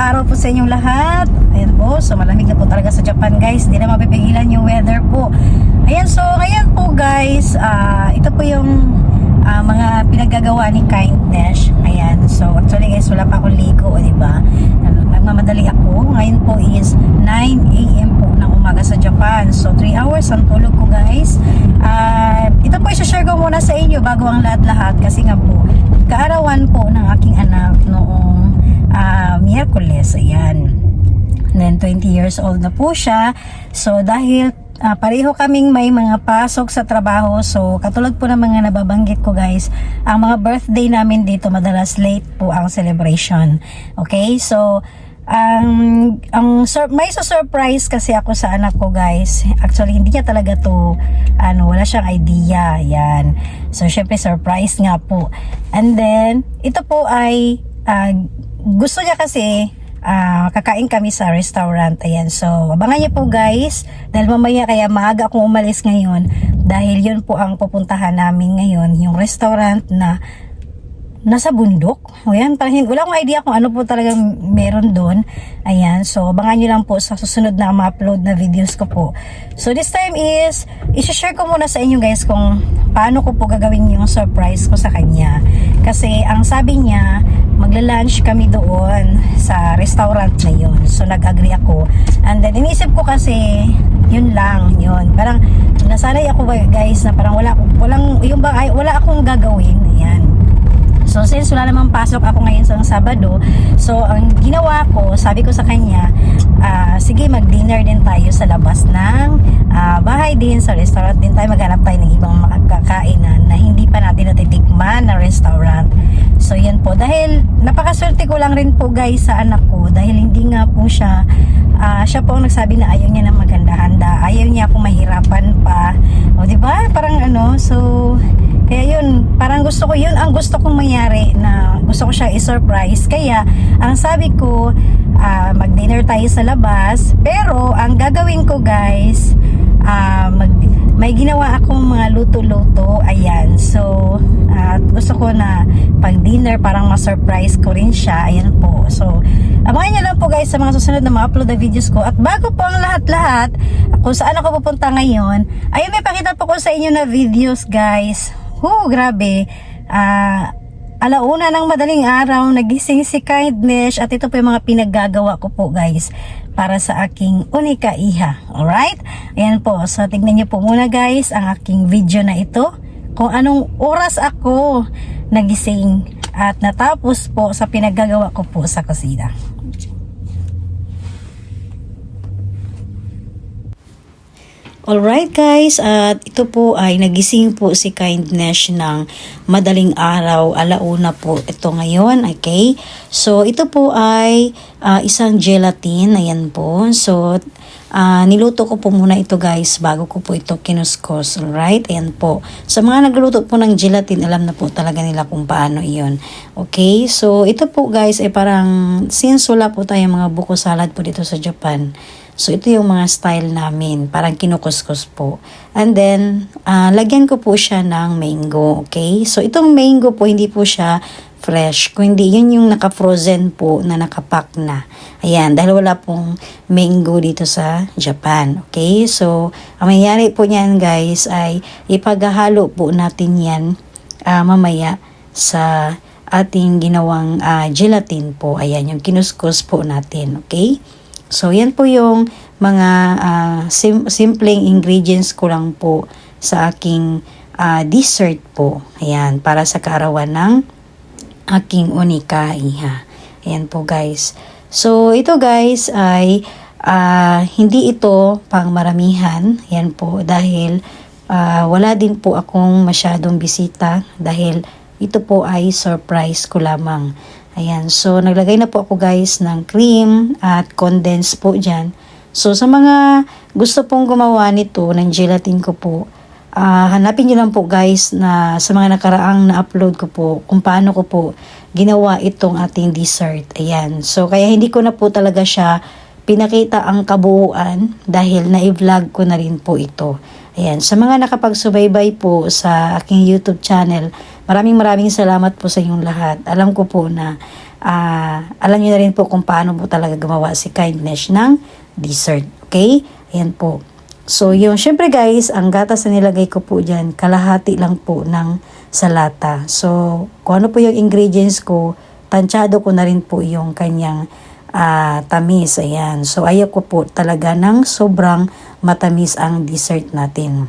araw po sa inyong lahat. Ayan po, so malamig na po talaga sa Japan guys. Hindi na mapipigilan yung weather po. Ayan, so ngayon po guys, ah, ito po yung ah, mga pinaggagawa ni Kindness. Ayan, so actually guys, wala pa akong ligo, di ba? Nagmamadali ako. Ngayon po is 9 a.m. po ng umaga sa Japan. So 3 hours ang tulog ko guys. Ah, ito po isa-share ko muna sa inyo bago ang lahat-lahat kasi nga po kaarawan po ng aking anak noong ah, Miyerkules. Ayan. And then 20 years old na po siya. So dahil ah, pareho kaming may mga pasok sa trabaho. So katulad po ng mga nababanggit ko guys, ang mga birthday namin dito madalas late po ang celebration. Okay? So ang ang sur- may so surprise kasi ako sa anak ko guys. Actually hindi niya talaga to ano wala siyang idea. Yan so syempre surprise nga po. And then ito po ay ah, gusto niya kasi ah, kakain kami sa restaurant. Ayan. So abangan niyo po guys. Dahil mamaya kaya maaga akong umalis ngayon. Dahil yun po ang pupuntahan namin ngayon yung restaurant na nasa bundok. O yan, parang wala akong idea kung ano po talagang meron doon. Ayan, so abangan nyo lang po sa susunod na ma-upload na videos ko po. So this time is, isi-share ko muna sa inyo guys kung paano ko po gagawin yung surprise ko sa kanya. Kasi ang sabi niya, magla-lunch kami doon sa restaurant na yun. So nag-agree ako. And then inisip ko kasi, yun lang, yun. Parang nasanay ako guys na parang wala, walang, yung ba, ay, wala akong gagawin. Ayan. So since wala namang pasok ako ngayon sa Sabado, so ang ginawa ko, sabi ko sa kanya, ah, sige mag-dinner din tayo sa labas ng ah, bahay din, sa restaurant din tayo, maghanap tayo ng ibang makakainan na hindi pa natin natitikman na restaurant. So yan po, dahil napakaswerte ko lang rin po guys sa anak ko, dahil hindi nga po siya, ah, siya po ang nagsabi na ayaw niya ng maganda-handa, ayaw niya akong mahirapan pa. O ba? Parang ano, so kaya yun, parang gusto ko yun ang gusto kong mangyari na gusto ko siya i-surprise. Kaya ang sabi ko, ah, mag-dinner tayo sa labas. Pero ang gagawin ko guys, ah, mag, may ginawa akong mga luto-luto. Ayan. So, at gusto ko na pag dinner parang ma-surprise ko rin siya. Ayan po. So, abangan nyo lang po guys sa mga susunod na ma-upload na videos ko. At bago po ang lahat-lahat, kung saan ako pupunta ngayon, ayun may pakita po ko sa inyo na videos guys. Oh, grabe. Ah, alauna ng madaling araw, nagising si Kindness at ito po yung mga pinaggagawa ko po guys para sa aking unika iha. Alright? Ayan po. So, tignan niyo po muna guys ang aking video na ito. Kung anong oras ako nagising at natapos po sa pinaggagawa ko po sa kusina. Alright guys, at ito po ay nagising po si Kindness ng madaling araw, alauna po ito ngayon, okay? So ito po ay ah, isang gelatin, ayan po. So ah, niluto ko po muna ito guys bago ko po ito kinuskos, alright? Ayan po. Sa mga nagluluto po ng gelatin, alam na po talaga nila kung paano iyon. Okay, so ito po guys ay parang since wala po tayong mga buko salad po dito sa Japan, So, ito yung mga style namin. Parang kinukuskus po. And then, ah, lagyan ko po siya ng mango. Okay? So, itong mango po, hindi po siya fresh. Kung hindi, yun yung naka-frozen po na nakapack na. Ayan, dahil wala pong mango dito sa Japan. Okay? So, ang mangyari po niyan guys ay ipaghahalo po natin yan ah, mamaya sa ating ginawang ah, gelatin po. Ayan, yung kinuskus po natin. Okay? So, yan po yung mga ah, sim- simpleng ingredients ko lang po sa aking ah, dessert po. Ayan, para sa kaarawan ng aking unika iha. Ayan po guys. So, ito guys ay ah, hindi ito pang maramihan. Ayan po dahil ah, wala din po akong masyadong bisita dahil ito po ay surprise ko lamang. Ayan, so naglagay na po ako guys ng cream at condense po dyan. So sa mga gusto pong gumawa nito ng gelatin ko po, ah, hanapin nyo lang po guys na sa mga nakaraang na-upload ko po kung paano ko po ginawa itong ating dessert. Ayan, so kaya hindi ko na po talaga siya pinakita ang kabuuan dahil na-vlog ko na rin po ito. Ayan, sa mga nakapagsubaybay po sa aking YouTube channel, maraming maraming salamat po sa inyong lahat. Alam ko po na ah, alam niyo na rin po kung paano po talaga gumawa si Kindness ng dessert. Okay? Ayan po. So, yung, syempre guys, ang gatas na nilagay ko po dyan, kalahati lang po ng salata. So, kung ano po yung ingredients ko, tansyado ko na rin po yung kanyang ah, tamis. Ayan. So, ayaw ko po talaga ng sobrang matamis ang dessert natin.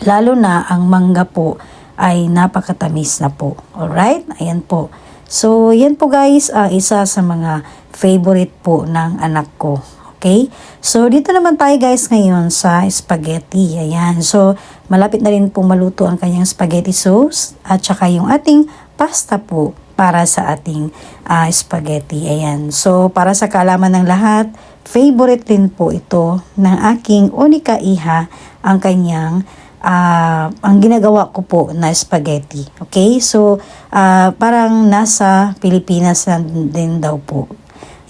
Lalo na ang mangga po ay napakatamis na po. Alright? Ayan po. So, yan po guys, ah, isa sa mga favorite po ng anak ko. Okay? So, dito naman tayo guys ngayon sa spaghetti. Ayan. So, malapit na rin po maluto ang kanyang spaghetti sauce at saka yung ating pasta po para sa ating ah, spaghetti. Ayan. So, para sa kaalaman ng lahat, favorite din po ito ng aking unika iha ang kanyang ah, ang ginagawa ko po na spaghetti. Okay? So, ah, parang nasa Pilipinas na din daw po.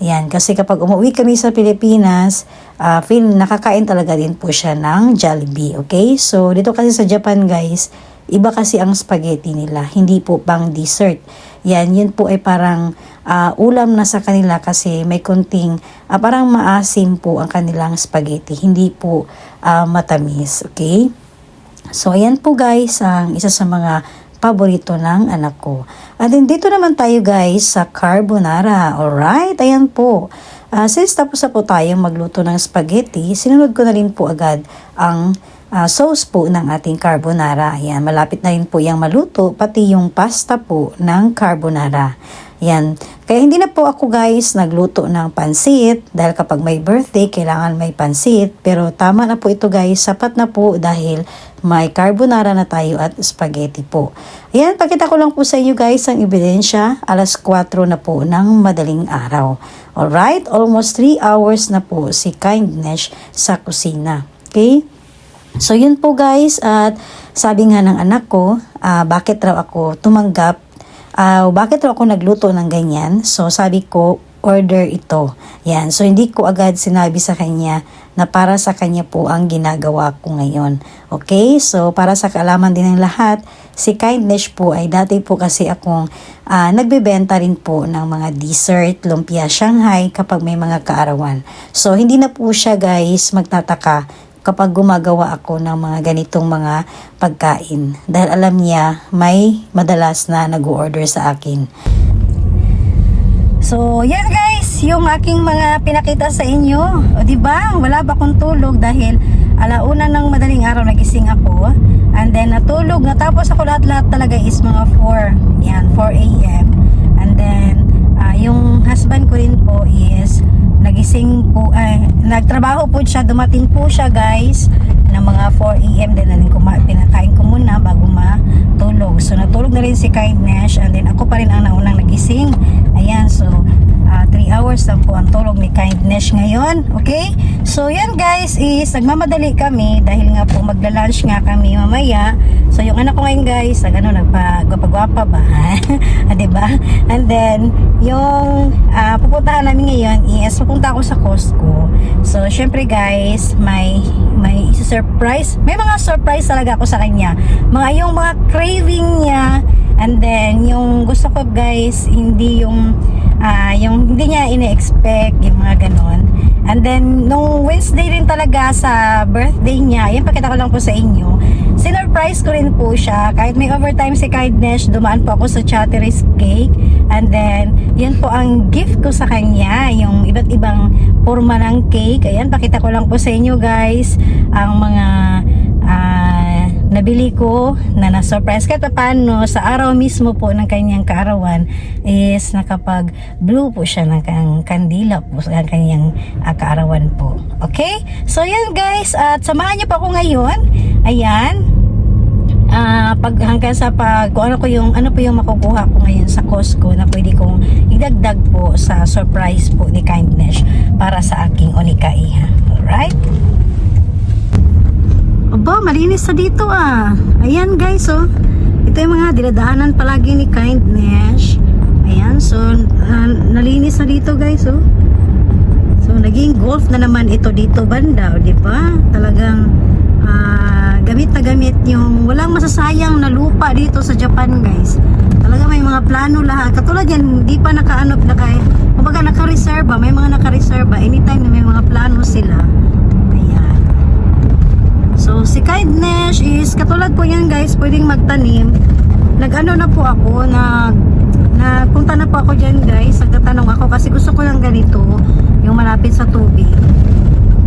Yan, kasi kapag umuwi kami sa Pilipinas, ah, feel nakakain talaga din po siya ng Jollibee, okay? So, dito kasi sa Japan, guys, iba kasi ang spaghetti nila, hindi po pang dessert. Yan, yun po ay parang ah, ulam na sa kanila kasi may konting, ah, parang maasim po ang kanilang spaghetti, hindi po ah, matamis, okay? So, ayan po guys, ang isa sa mga paborito ng anak ko. At then, dito naman tayo guys sa carbonara. Alright, ayan po. Ah, since tapos na po tayong magluto ng spaghetti, sinunod ko na rin po agad ang ah, sauce po ng ating carbonara. Ayan, malapit na rin po yung maluto, pati yung pasta po ng carbonara. Yan. Kaya hindi na po ako guys nagluto ng pansit dahil kapag may birthday kailangan may pansit. Pero tama na po ito guys, sapat na po dahil may carbonara na tayo at spaghetti po. Ayan, pakita ko lang po sa inyo guys ang ebidensya. Alas 4 na po ng madaling araw. Alright, almost 3 hours na po si Kindness sa kusina. Okay? So yun po guys at sabi nga ng anak ko, ah, bakit raw ako tumanggap Ah, bakit raw ako nagluto ng ganyan? So, sabi ko, order ito. Yan. So, hindi ko agad sinabi sa kanya na para sa kanya po ang ginagawa ko ngayon. Okay? So, para sa kaalaman din ng lahat, si Kindness po ay dati po kasi akong ah, nagbebenta rin po ng mga dessert, lumpia Shanghai kapag may mga kaarawan. So, hindi na po siya guys magtataka kapag gumagawa ako ng mga ganitong mga pagkain. Dahil alam niya, may madalas na nag-order sa akin. So, yan guys, yung aking mga pinakita sa inyo. O, di ba? Wala ba akong tulog dahil alauna ng madaling araw nagising ako. And then natulog, natapos ako lahat-lahat talaga is mga 4. Yan, 4 a.m. And then, ah, yung husband ko rin po is nagising po, ay, nagtrabaho po siya, dumating po siya guys ng mga 4 a.m. Then, nanin kuma, pinakain ko muna bago matulog. So, natulog na rin si Kindness and then ako pa rin ang naunang nagising. Ayan, so, 3 hours lang po ang tulog ni Kindness ngayon. Okay? So, yan guys is nagmamadali kami dahil nga po magla-lunch nga kami mamaya. So, yung anak ko ngayon guys, nag, ano, nagpagwapa-gwapa ba? ah, diba? And then, yung ah, pupuntahan namin ngayon is pupunta ako sa Costco. So, syempre guys, may may isa-surprise. May mga surprise talaga ako sa kanya. Mga yung mga craving niya and then yung gusto ko guys, hindi yung ah, yung hindi niya ine-expect yung mga ganon. And then, nung Wednesday rin talaga sa birthday niya, yun pakita ko lang po sa inyo, sinurprise ko rin po siya. Kahit may overtime si Kindness, dumaan po ako sa Chatteris Cake. And then, yun po ang gift ko sa kanya, yung iba't ibang forma ng cake. Ayan, pakita ko lang po sa inyo guys, ang mga ah, nabili ko na na-surprise kahit paano sa araw mismo po ng kanyang kaarawan is nakapag blue po siya ng kang kandila po sa kanyang ah, kaarawan po. Okay? So yan guys, at samahan niyo po ako ngayon. Ayan. Ah, pag hanggang sa pag kung ano ko yung ano po yung makukuha ko ngayon sa Costco na pwede kong idagdag po sa surprise po ni Kindness para sa aking Onika Iha. Alright? Aba, malinis sa dito ah. Ayan guys, oh. Ito yung mga dinadaanan palagi ni Kindness. Ayan, so ah, nalinis na dito guys, oh. So naging golf na naman ito dito banda, o di ba? Talagang ah, gamit na gamit yung walang masasayang na lupa dito sa Japan guys. Talaga may mga plano lahat. Katulad yan, hindi pa nakaano, naka, kumbaga naka-reserva, may mga naka-reserva. Anytime na may mga plano sila. So, si kindness is, katulad po yan guys, pwedeng magtanim. Nag-ano na po ako, nag, nagpunta na po ako dyan guys. Nagtatanong ako kasi gusto ko lang ganito, yung malapit sa tubig.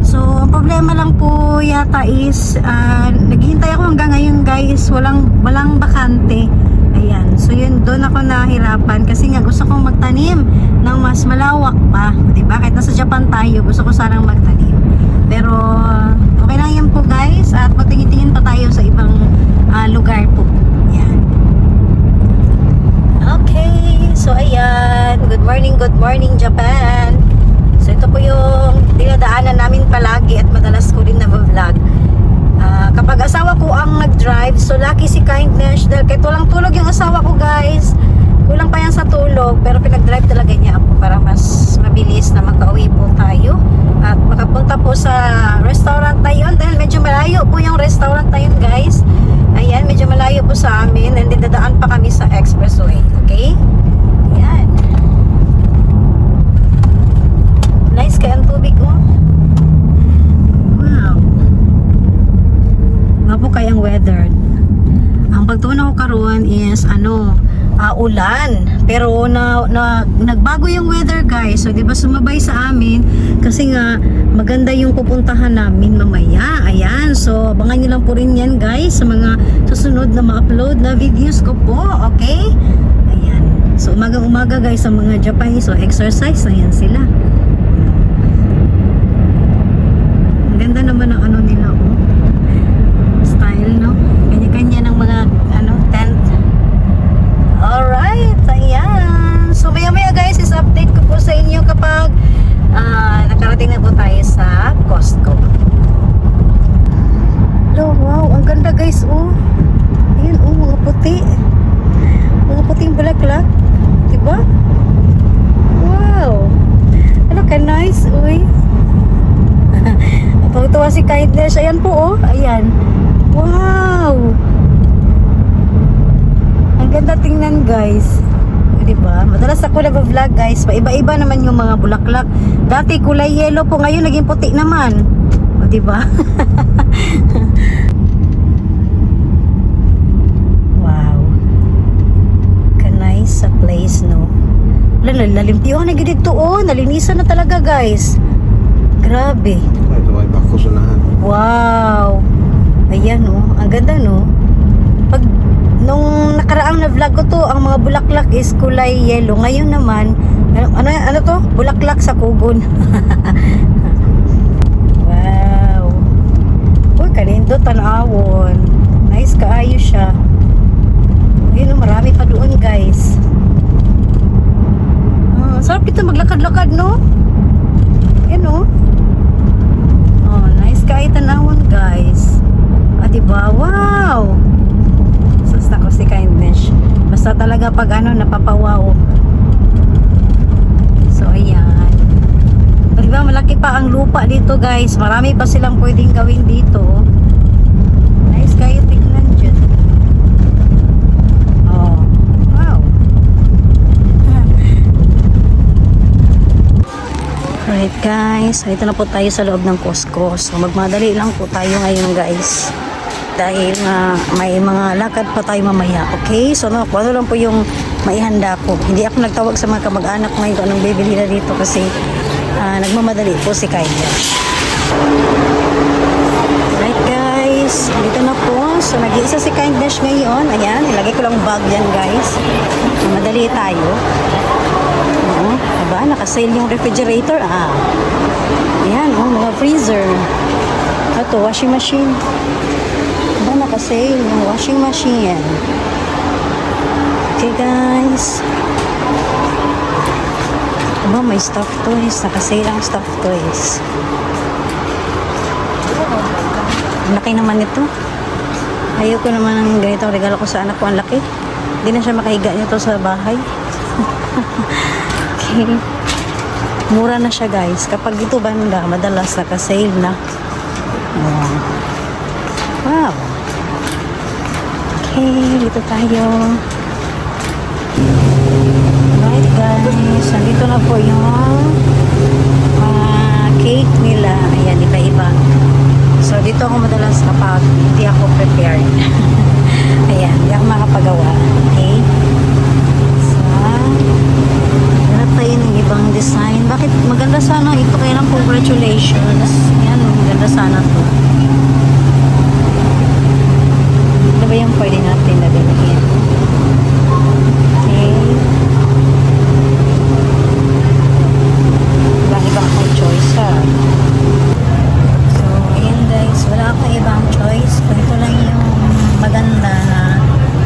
So, ang problema lang po yata is, ah, naghihintay ako hanggang ngayon guys, walang, walang bakante. Ayan. So, yun, doon ako nahirapan kasi nga gusto kong magtanim ng mas malawak pa. Diba? Kahit nasa Japan tayo, gusto ko sanang magtanim. Pero, okay lang yan po guys. At patingin-tingin pa tayo sa ibang ah, lugar po. Yan. Okay. So, ayan. Good morning, good morning Japan. So, ito po yung dinadaanan namin palagi at madalas ko din na-vlog. Ah, kapag asawa ko ang nag-drive, so lucky si Kindness dahil kahit walang tulog yung asawa ko guys. Kulang pa yan sa tulog pero pinag-drive talaga niya ako para mas mabilis na makauwi po tayo at makapunta po sa restaurant na yun dahil medyo malayo po yung restaurant na yun guys. Ayan, medyo malayo po sa amin and dadaan pa kami sa expressway. Okay? Ayan. Nice kaya ang tubig oh. Wow. Nga po kayang weather. Ang pagtunaw karon is ano, ah, ulan. Pero na, na nagbago yung weather guys. So 'di ba sumabay sa amin kasi nga maganda yung pupuntahan namin mamaya. Ayan. So abangan niyo lang po rin 'yan guys sa mga susunod na ma-upload na videos ko po. Okay? Ayan. So umaga-umaga guys sa mga Japanese so exercise na yan sila. Ang ganda naman ng ano nila oh style, no? Kanya-kanya ng mga, ano, tent. Alright, ayan. So, maya-maya guys, is update ko po sa inyo kapag ah, nakarating na po tayo sa Costco. Hello, wow, ang ganda guys, oh. Ayan, oh, mga puti. Mga puting bulaklak. Diba? Wow. Ano ka nice, uy. Tuwa si Kindness. Ayan po, oh. Ayan. Wow! Ang ganda tingnan, guys. O, diba? Madalas ako nag-vlog, guys. Paiba-iba naman yung mga bulaklak. Dati kulay yellow po. Ngayon, naging puti naman. O, diba? wow. Kanay sa place, no? Wala, lalimpiyo na gid dito, oh. Nalinisan na talaga, guys. Grabe. Ito ay bako sa lahat. Wow! Ayan oh, ang ganda no. Pag nung nakaraang na vlog ko to, ang mga bulaklak is kulay yellow. Ngayon naman, ano ano, ano to? Bulaklak sa kugon. wow. Uy, kalindo tanawon. Nice kaayo siya. Ayun oh, marami pa doon guys. Ah, sarap dito maglakad-lakad no? Yan oh. Oh, nice kay tanawon guys. Ah, diba? Wow! Sasta ko si kindness. Basta talaga pag ano, napapawaw. Ayan. Diba, malaki pa ang lupa dito guys. Marami pa silang pwedeng gawin dito. Nice kayo tingnan dyan. Oh, wow. Alright guys, so ito na po tayo sa loob ng Costco. So magmadali lang po tayo ngayon guys. Dahil nga may mga lakad pa tayo mamaya. Okay? So no, ano lang po yung maihanda ko. Hindi ako nagtawag sa mga kamag-anak ngayon kung anong bibili na dito kasi ah, nagmamadali po si Kaya. Alright guys, dito na po. So nag-iisa si Kindness ngayon. Ayan, ilagay ko lang bag yan guys. Madali tayo. Oo, diba? Nakasale yung refrigerator. Ah. Ayan, oh, mga freezer. Ito, washing machine. Nakasale yung washing machine. Okay, guys. Diba, may stuffed toys. Nakasale ang stuffed toys. Laki naman ito. Ayoko naman ng ganito regalo ko sa anak ko. Ang laki. Hindi na siya makahiga nito sa bahay. okay. Mura na siya guys. Kapag ito banda, madalas naka-sale na. Ayan. Wow. Okay, dito tayo. Right guys, nandito na po yung mga cake nila. Ayan, iba-iba. So, dito ako madalas kapag hindi ako prepared. Ayan, hindi ako makapagawa. Okay? So, hanap tayo ng ibang design. Bakit maganda sana ito? Kaya lang congratulations. Yan, maganda sana to. Ano ba yung pwede natin na dalhin? Okay. Ibang-ibang akong choice ha. So, ayan guys. Wala akong ibang choice. Kung ito lang yung maganda na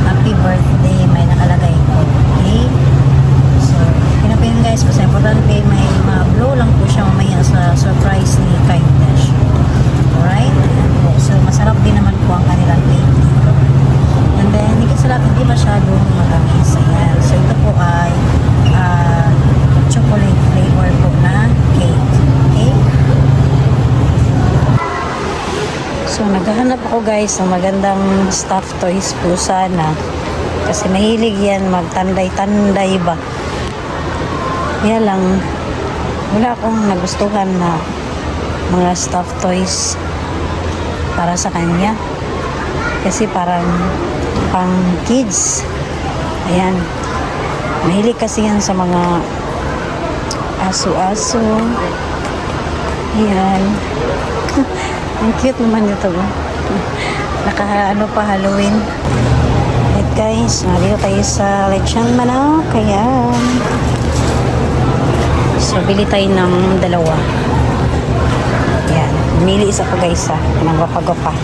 happy birthday may nakalagay ko. Okay? So, pinapin guys. Basta importante may ma-blow lang po siya mamaya sa surprise ni Kindness. Alright? Ayan po. So, masarap din naman po ang kanilang cake dito. And then, hindi kasi lahat hindi masyadong matamis. Ayan. So, ito po ay ah, chocolate flavor po na cake. Okay? So, naghahanap ako guys ng magandang stuffed toys po sana. Kasi mahilig yan magtanday-tanday ba. Kaya lang, wala akong nagustuhan na mga stuffed toys para sa kanya. Kasi parang pang kids. Ayan. Mahilig kasi yan sa mga aso-aso. Ayan. Ang cute naman ito. oh. Naka ano pa Halloween. Right guys, nandito tayo sa lechon manok. Kaya So, bili tayo ng dalawa. Ayan. Mili isa ko guys ha. Ng gwapa-gwapa.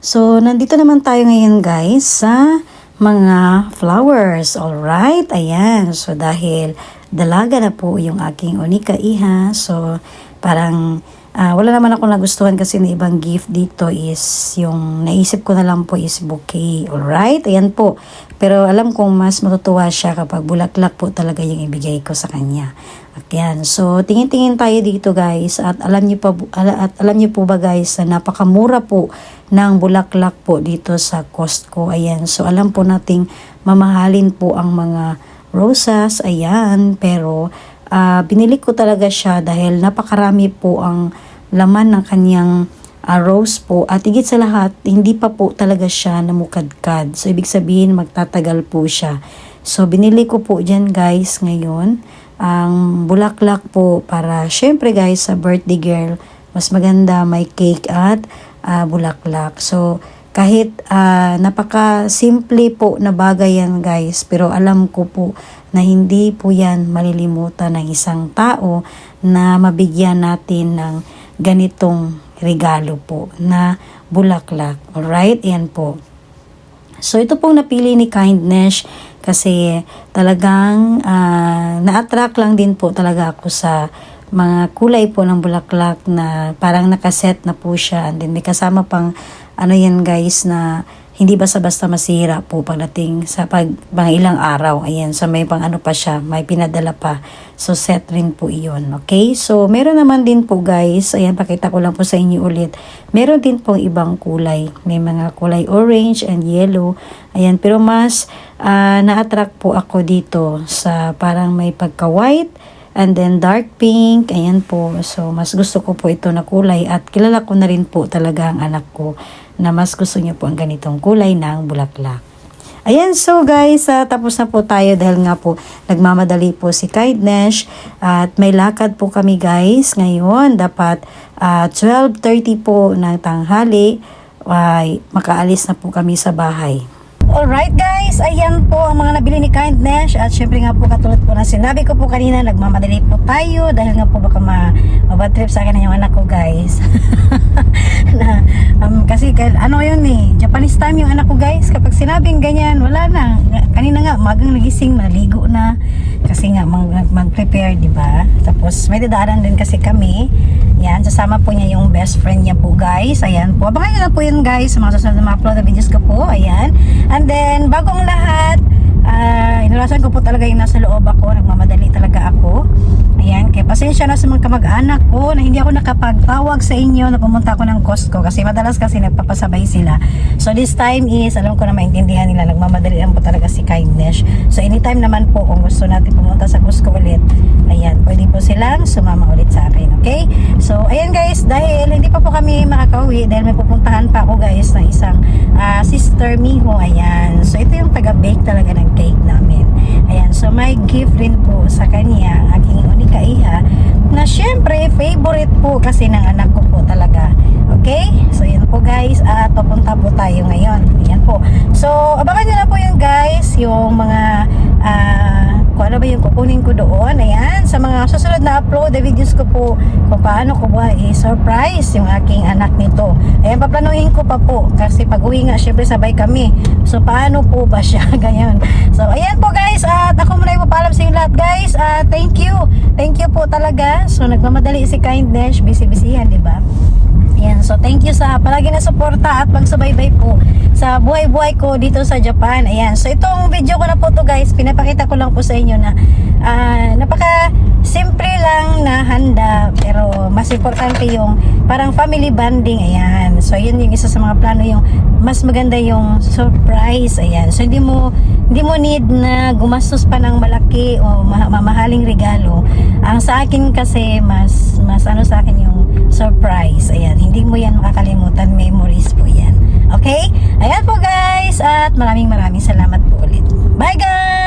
So, nandito naman tayo ngayon guys sa mga flowers. Alright, ayan. So, dahil dalaga na po yung aking unika iha. So, parang ah, wala naman ako nagustuhan kasi na ibang gift dito is yung naisip ko na lang po is bouquet. Alright, ayan po. Pero alam kong mas matutuwa siya kapag bulaklak po talaga yung ibigay ko sa kanya. At. So, tingin-tingin tayo dito guys. At alam niyo pa ala- at alam niyo po ba guys na napakamura po ng bulaklak po dito sa Costco. Ayan. So, alam po nating mamahalin po ang mga rosas. Ayan. Pero, ah, binili ko talaga siya dahil napakarami po ang laman ng kanyang ah, rose po. At higit sa lahat, hindi pa po talaga siya namukadkad. So, ibig sabihin, magtatagal po siya. So, binili ko po dyan guys ngayon ang bulaklak po para syempre guys sa birthday girl mas maganda may cake at ah, bulaklak. So kahit ah, napaka simple po na bagay yan guys pero alam ko po na hindi po yan malilimutan ng isang tao na mabigyan natin ng ganitong regalo po na bulaklak. Alright? Yan po. So ito pong napili ni Kindness kasi talagang ah, na-attract lang din po talaga ako sa mga kulay po ng bulaklak na parang nakaset na po siya and then may kasama pang ano yan guys na hindi basta-basta masira po pagdating sa pag mga ilang araw. Ayan, so may pang ano pa siya, may pinadala pa. So set rin po iyon, okay? So meron naman din po guys, ayan pakita ko lang po sa inyo ulit. Meron din pong ibang kulay. May mga kulay orange and yellow. Ayan, pero mas ah, na-attract po ako dito sa parang may pagka-white and then dark pink. Ayan po. So mas gusto ko po ito na kulay at kilala ko na rin po talaga ang anak ko na mas gusto niya po ang ganitong kulay ng bulaklak. Ayan, so guys, ah, tapos na po tayo dahil nga po nagmamadali po si Kindness at may lakad po kami guys ngayon. Dapat ah, 12.30 po ng tanghali ay makaalis na po kami sa bahay. Alright guys, ayan po ang mga nabili ni Kindness at syempre nga po katulad po na sinabi ko po kanina nagmamadali po tayo dahil nga po baka ma mabad trip sa akin yung anak ko guys. Na, um, kasi ano yun eh Japanese time yung anak ko guys. Kapag sinabing ganyan wala na. Kanina nga magang nagising naligo na. Kasi nga mag, mag-prepare di ba? Tapos may dadaanan din kasi kami. Yan sasama po niya yung best friend niya po guys. Ayan po. Abangan nyo na po yun guys sa mga susunod na mga upload na videos ko po. Ayan and then bago ang lahat ah inulasan ko po talaga yung nasa loob ako. Nagmamadali talaga ako Ayan, kaya pasensya na sa mga kamag-anak ko na hindi ako nakapagtawag sa inyo na pumunta ako ng Costco kasi madalas kasi nagpapasabay sila. So this time is, alam ko na maintindihan nila, nagmamadali lang po talaga si Kindness. So anytime naman po kung gusto natin pumunta sa Costco ulit, ayan, pwede po silang sumama ulit sa akin, okay? So ayan guys, dahil hindi pa po kami makakauwi dahil may pupuntahan pa ako guys ng isang ah, sister Miho, ayan. So ito yung taga-bake talaga ng cake namin. Ayan, so may gift rin po sa kanya, ang aking unika iha, na syempre favorite po kasi ng anak ko po talaga. Okay? So yun po guys, at papunta po tayo ngayon. Ayan po. So abangan nyo na po yun guys, yung mga ah, kung ano ba yung kukunin ko doon. Ayan, sa mga susunod na upload, the videos ko po kung paano ko ba i-surprise yung aking anak nito. Ayan, paplanuhin ko pa po kasi pag uwi nga, syempre sabay kami. So paano po ba siya? Ganyan. So ayan po guys, at ako muna ipapaalam sa inyo lahat guys. At thank you. Thank you po talaga. So nagmamadali si Kindness, busy-busy yan, di ba? Ayan, so thank you sa palagi na suporta at pagsubaybay po sa buhay-buhay ko dito sa Japan. Ayan, so itong video ko na po to guys, pinapakita ko lang po sa inyo na ah, napaka simple lang na handa pero mas importante yung parang family bonding. Ayan, so yun yung isa sa mga plano yung mas maganda yung surprise. Ayan, so hindi mo hindi mo need na gumastos pa ng malaki o ma- mamahaling regalo. Ang sa akin kasi mas mas ano sa akin yung surprise. Ayan, hindi mo yan makakalimutan. Memories po yan. Okay? Ayan po guys. At maraming maraming salamat po ulit. Bye guys!